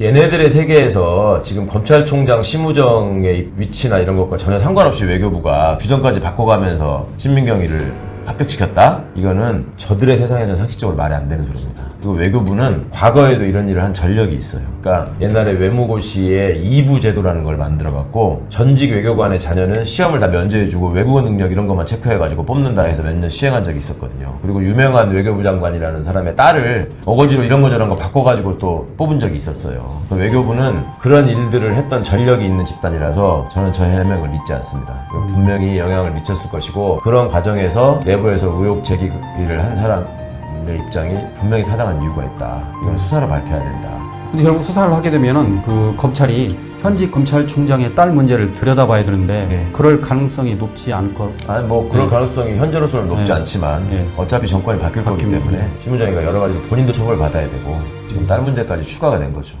얘네들의 세계에서 지금 검찰총장 심우정의 위치나 이런 것과 전혀 상관없이 외교부가 규정까지 바꿔가면서 신민경이를 합격시켰다? 이거는 저들의 세상에서 상식적으로 말이 안 되는 소리입니다. 그리고 외교부는 과거에도 이런 일을 한 전력이 있어요. 그러니까 옛날에 외무고시에 2부 제도라는 걸 만들어갖고 전직 외교관의 자녀는 시험을 다 면제해주고 외국어 능력 이런 것만 체크해가지고 뽑는다 해서 몇 년 시행한 적이 있었거든요. 그리고 유명한 외교부 장관이라는 사람의 딸을 어거지로 이런 거 저런 거 바꿔가지고 또 뽑은 적이 있었어요. 그 외교부는 그런 일들을 했던 전력이 있는 집단이라서 저는 저 해명을 믿지 않습니다. 분명히 영향을 미쳤을 것이고 그런 과정에서 내부에서 의혹 제기를 한 사람의 입장이 분명히 타당한 이유가 있다. 이건 수사로 밝혀야 된다. 근데 결국 수사를 하게 되면은 그 검찰이 현직 검찰총장의 딸 문제를 들여다봐야 되는데 네. 그럴 가능성이 높지 않고 아니 뭐 그런 네. 가능성이 현재로서는 높지 네. 않지만 네. 어차피 정권이 바뀔 거기 때문에 네. 심우정이가 여러 가지 본인도 처벌 받아야 되고 지금 다른 문제까지 추가가 된 거죠.